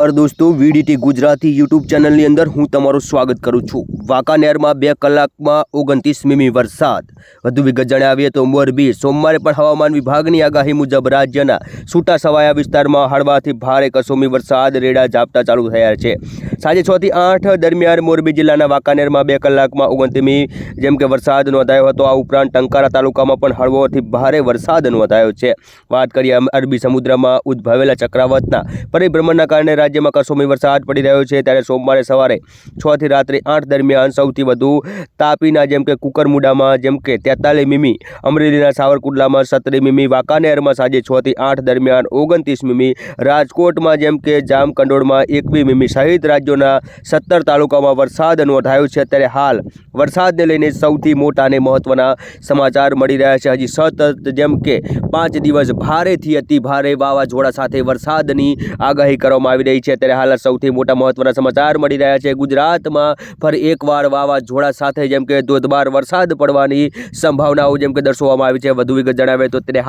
નમસ્કાર દોસ્તો, VDT Gujarati YouTube ચેનલની અંદર હું તમારું સ્વાગત કરું છું. વાંકાનેરમાં બે કલાકમાં ઓગણત્રીસ મીમી વરસાદ. વધુ વિગત જણાવીએ તો મોરબી સોમવારે પણ હવામાન વિભાગની આગાહી મુજબ રાજ્યના છૂટા સવાયા વિસ્તારમાં હળવાથી ભારે કસોમી વરસાદ રેડા ઝાપટા ચાલુ થયા છે. સાંજે છ થી આઠ દરમિયાન મોરબી જિલ્લાના વાંકાનેરમાં બે કલાકમાં ઓગણત્રીમી જેમ કે વરસાદ નોંધાયો હતો, આ ઉપરાંત ટંકારા તાલુકામાં પણ હળવોથી ભારે વરસાદ નોંધાયો છે. વાત કરીએ અરબી સમુદ્રમાં ઉદ્ભવેલા ચક્રાવતના પરિભ્રમણના કારણે રાજ્યમાં કસોમી વરસાદ પડી રહ્યો છે, ત્યારે સોમવારે સવારે છ થી રાત્રે આઠ દરમિયાન સૌથી વધુ તાપીના, જેમ કે કુકરમુડામાં, જેમ કે તેતાલીસ મીમી, અમરેલીના સાવરકુંડલામાં સત્તરી મીમી, વાંકાનેરમાં સાંજે છ થી આઠ દરમિયાન ઓગણત્રીસ મીમી, રાજકોટમાં જેમ કે જામકંડોળમાં એકવી મીમી સહિત રાજ્યોના સત્તર તાલુકામાં વરસાદ નોંધાયો છે. ત્યારે હાલ વરસાદને લઈને સૌથી મોટા અને મહત્વના સમાચાર મળી રહ્યા છે. હજી સતત જેમ કે પાંચ દિવસ ભારેથી અતિ ભારે વાવાઝોડા સાથે વરસાદની આગાહી કરવામાં આવી રહી છે. ત્યારે હાલ સૌથી મોટા મહત્વના સમાચાર મળી રહ્યા છે. ગુજરાતમાં ફરી એકવાર વાવાઝોડા સાથે જેમ કે ધોધમાર વરસાદ પડવાની સંભાવનાઓ જેમ કે દર્શાવવામાં આવી છે. વધુ વિગત જણાવે તો ત્યારે